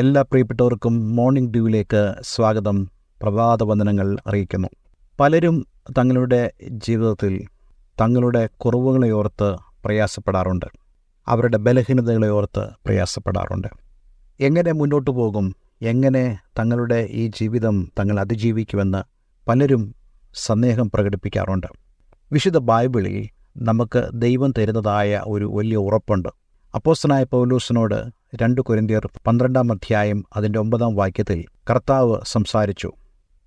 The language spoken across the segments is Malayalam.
എല്ലാ പ്രിയപ്പെട്ടവർക്കും മോർണിംഗ് ഡ്യൂവിലേക്ക് സ്വാഗതം. പ്രഭാത വന്ദനങ്ങൾ അറിയിക്കുന്നു. പലരും തങ്ങളുടെ ജീവിതത്തിൽ തങ്ങളുടെ കുറവുകളെ ഓർത്ത് പ്രയാസപ്പെടാറുണ്ട്. അവരുടെ ബലഹീനതകളെ ഓർത്ത് പ്രയാസപ്പെടാറുണ്ട്. എങ്ങനെ മുന്നോട്ട് പോകും? എങ്ങനെ തങ്ങളുടെ ഈ ജീവിതം തങ്ങൾ അതിജീവിക്കുമെന്ന് പലരും സന്ദേഹം പ്രകടിപ്പിക്കാറുണ്ട്. വിശുദ്ധ ബൈബിളിൽ നമുക്ക് ദൈവം തരുന്നതായ ഒരു വലിയ ഉറപ്പുണ്ട്. അപ്പോസ്തനായ പൗലൂസിനോട് രണ്ട് കുരിന്തിയർ പന്ത്രണ്ടാം അധ്യായം അതിന്റെ ഒമ്പതാം വാക്യത്തിൽ കർത്താവ് സംസാരിച്ചു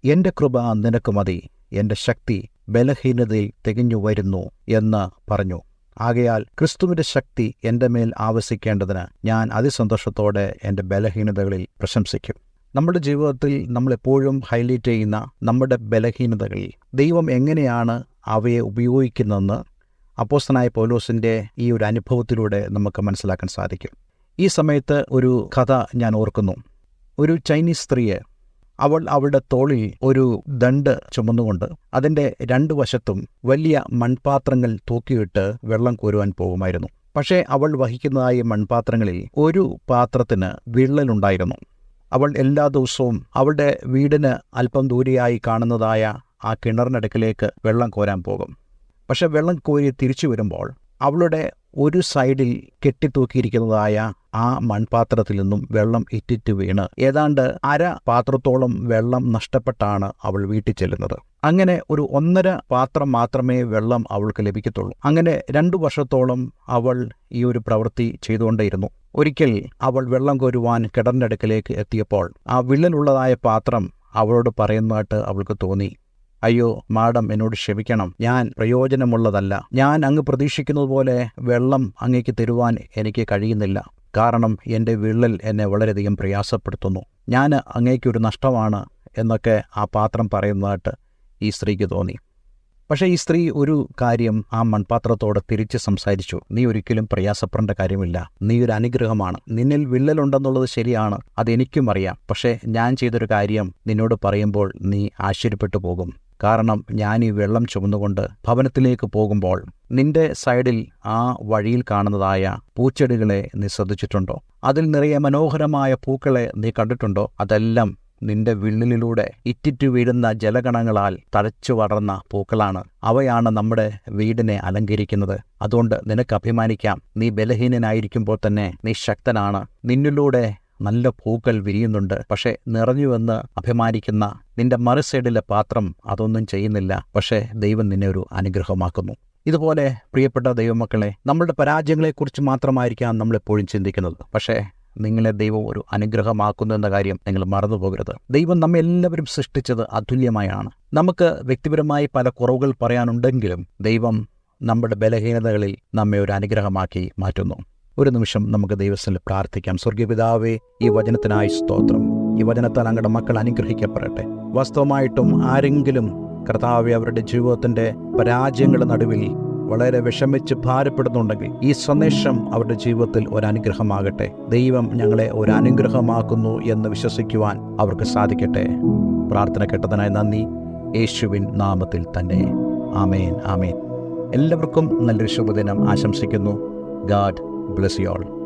എന്റെ കൃപ നിനക്ക് മതി എന്റെ ശക്തി ബലഹീനതയിൽ തികഞ്ഞു വരുന്നു എന്ന് പറഞ്ഞു. ആകയാൽ ക്രിസ്തുവിന്റെ ശക്തി എന്റെ മേൽ ആവസിക്കേണ്ടതിന് ഞാൻ അതിസന്തോഷത്തോടെ എന്റെ ബലഹീനതകളിൽ പ്രശംസിക്കും. നമ്മുടെ ജീവിതത്തിൽ നമ്മളെപ്പോഴും ഹൈലൈറ്റ് ചെയ്യുന്ന നമ്മുടെ ബലഹീനതകളിൽ ദൈവം എങ്ങനെയാണ് അവയെ ഉപയോഗിക്കുന്നതെന്ന് അപ്പോസ്തനായ പൗലോസിന്റെ ഈ ഒരു അനുഭവത്തിലൂടെ നമുക്ക് മനസ്സിലാക്കാൻ സാധിക്കും. ഈ സമയത്ത് ഒരു കഥ ഞാൻ ഓർക്കുന്നു. ഒരു ചൈനീസ് സ്ത്രീയെ അവൾ അവളുടെ തോളിൽ ഒരു ദണ്ട് ചുമന്നുകൊണ്ട് അതിന്റെ രണ്ടു വശത്തും വലിയ മൺപാത്രങ്ങൾ തൂക്കിയിട്ട് വെള്ളം കോരുവാൻ പോകുമായിരുന്നു. പക്ഷേ അവൾ വഹിക്കുന്നതായ മൺപാത്രങ്ങളിൽ ഒരു പാത്രത്തിന് വിള്ളലുണ്ടായിരുന്നു. അവൾ എല്ലാ ദിവസവും അവളുടെ വീടിന് അല്പം ദൂരെയായി കാണുന്നതായ ആ കിണറിനടുക്കിലേക്ക് വെള്ളം കോരാൻ പോകും. പക്ഷെ വെള്ളം കോരി തിരിച്ചു വരുമ്പോൾ അവളുടെ ഒരു സൈഡിൽ കെട്ടിത്തൂക്കിയിരിക്കുന്നതായ ആ മൺപാത്രത്തിൽ നിന്നും വെള്ളം ഇറ്റിറ്റ് വീണ്. ഏതാണ്ട് അര പാത്രത്തോളം വെള്ളം നഷ്ടപ്പെട്ടാണ് അവൾ വീട്ടിൽ ചെല്ലുന്നത്. അങ്ങനെ ഒരു ഒന്നര പാത്രം മാത്രമേ വെള്ളം അവൾക്ക് ലഭിക്കത്തുള്ളൂ. അങ്ങനെ രണ്ടു വർഷത്തോളം അവൾ ഈ ഒരു പ്രവൃത്തി ചെയ്തുകൊണ്ടേയിരുന്നു. ഒരിക്കൽ അവൾ വെള്ളം കോരുവാൻ കിടറിന്റെ അടുക്കലേക്ക് എത്തിയപ്പോൾ ആ വിള്ളലുള്ളതായ പാത്രം അവളോട് പറയുന്നതായിട്ട് അവൾക്ക് തോന്നി. അയ്യോ മാഡം എന്നോട് ക്ഷമിക്കണം. ഞാൻ പ്രയോജനമുള്ളതല്ല. ഞാൻ അങ്ങ് പ്രതീക്ഷിക്കുന്നത് പോലെ വെള്ളം അങ്ങേക്ക് തരുവാൻ എനിക്ക് കഴിയുന്നില്ല. കാരണം എന്റെ വിള്ളൽ എന്നെ വളരെയധികം പ്രയാസപ്പെടുത്തുന്നു. ഞാൻ അങ്ങേക്കൊരു നഷ്ടമാണ് എന്നൊക്കെ ആ പാത്രം പറയുന്നതായിട്ട് ഈ സ്ത്രീക്ക് തോന്നി. പക്ഷേ ഈ സ്ത്രീ ഒരു കാര്യം ആ മൺപാത്രത്തോട് തിരിച്ച് സംസാരിച്ചു. നീ ഒരിക്കലും പ്രയാസപ്പെടേണ്ട കാര്യമില്ല. നീ ഒരു അനുഗ്രഹമാണ്. നിന്നിൽ വിള്ളലുണ്ടെന്നുള്ളത് ശരിയാണ്. അതെനിക്കും അറിയാം. പക്ഷേ ഞാൻ ചെയ്തൊരു കാര്യം നിന്നോട് പറയുമ്പോൾ നീ ആശ്ചര്യപ്പെട്ടു പോകും. കാരണം ഞാൻ ഈ വെള്ളം ചുമന്നുകൊണ്ട് ഭവനത്തിലേക്ക് പോകുമ്പോൾ നിന്റെ സൈഡിൽ ആ വഴിയിൽ കാണുന്നതായ പൂച്ചെടികളെ നീ ശ്രദ്ധിച്ചിട്ടുണ്ടോ? അതിൽ നിറയെ മനോഹരമായ പൂക്കളെ നീ കണ്ടിട്ടുണ്ടോ? അതെല്ലാം നിന്റെ വിള്ളലിലൂടെ ഇറ്റിറ്റു വീഴുന്ന ജലകണങ്ങളാൽ തഴച്ചു വളർന്ന പൂക്കളാണ്. അവയാണ് നമ്മുടെ വീടിനെ അലങ്കരിക്കുന്നത്. അതുകൊണ്ട് നിനക്ക് അഭിമാനിക്കാം. നീ ബലഹീനനായിരിക്കുമ്പോൾ തന്നെ നീ ശക്തനാണ്. നിന്നിലൂടെ നല്ല പൂക്കൾ വിരിയുന്നുണ്ട്. പക്ഷെ നിറഞ്ഞുവെന്ന് അഭിമാനിക്കുന്ന നിന്റെ മറുസൈഡിലെ പാത്രം അതൊന്നും ചെയ്യുന്നില്ല. പക്ഷേ ദൈവം നിന്നെ ഒരു അനുഗ്രഹമാക്കുന്നു. ഇതുപോലെ പ്രിയപ്പെട്ട ദൈവമക്കളെ നമ്മളുടെ പരാജയങ്ങളെക്കുറിച്ച് മാത്രമായിരിക്കാം നമ്മളെപ്പോഴും ചിന്തിക്കുന്നത്. പക്ഷേ നിങ്ങളെ ദൈവം ഒരു അനുഗ്രഹമാക്കുന്നു എന്ന കാര്യം നിങ്ങൾ മറന്നു പോകരുത്. ദൈവം നമ്മെ എല്ലാവരും സൃഷ്ടിച്ചത് അതുല്യമായാണ്. നമുക്ക് വ്യക്തിപരമായി പല കുറവുകൾ പറയാനുണ്ടെങ്കിലും ദൈവം നമ്മുടെ ബലഹീനതകളിൽ നമ്മെ ഒരു അനുഗ്രഹമാക്കി മാറ്റുന്നു. ഒരു നിമിഷം നമുക്ക് ദൈവത്തിൽ പ്രാർത്ഥിക്കാം. സ്വർഗീയപിതാവേ ഈ വചനത്തിനായി സ്തോത്രം. ഈ വചനത്താൽ അങ്ങയുടെ മക്കൾ അനുഗ്രഹിക്കപ്പെടട്ടെ. വാസ്തവമായിട്ടും ആരെങ്കിലും കർത്താവ് അവരുടെ ജീവിതത്തിന്റെ പരാജയങ്ങളുടെ നടുവിൽ വളരെ വിഷമിച്ച് ഭാരപ്പെടുന്നുണ്ടെങ്കിൽ ഈ സന്ദേശം അവരുടെ ജീവിതത്തിൽ ഒരനുഗ്രഹമാകട്ടെ. ദൈവം ഞങ്ങളെ ഒരനുഗ്രഹമാക്കുന്നു എന്ന് വിശ്വസിക്കുവാൻ അവർക്ക് സാധിക്കട്ടെ. പ്രാർത്ഥന കേട്ടതിനായി നന്ദി. യേശുവിൻ നാമത്തിൽ തന്നെ. ആമേൻ ആമേൻ. എല്ലാവർക്കും നല്ലൊരു ശുഭദിനം ആശംസിക്കുന്നു. God bless you all.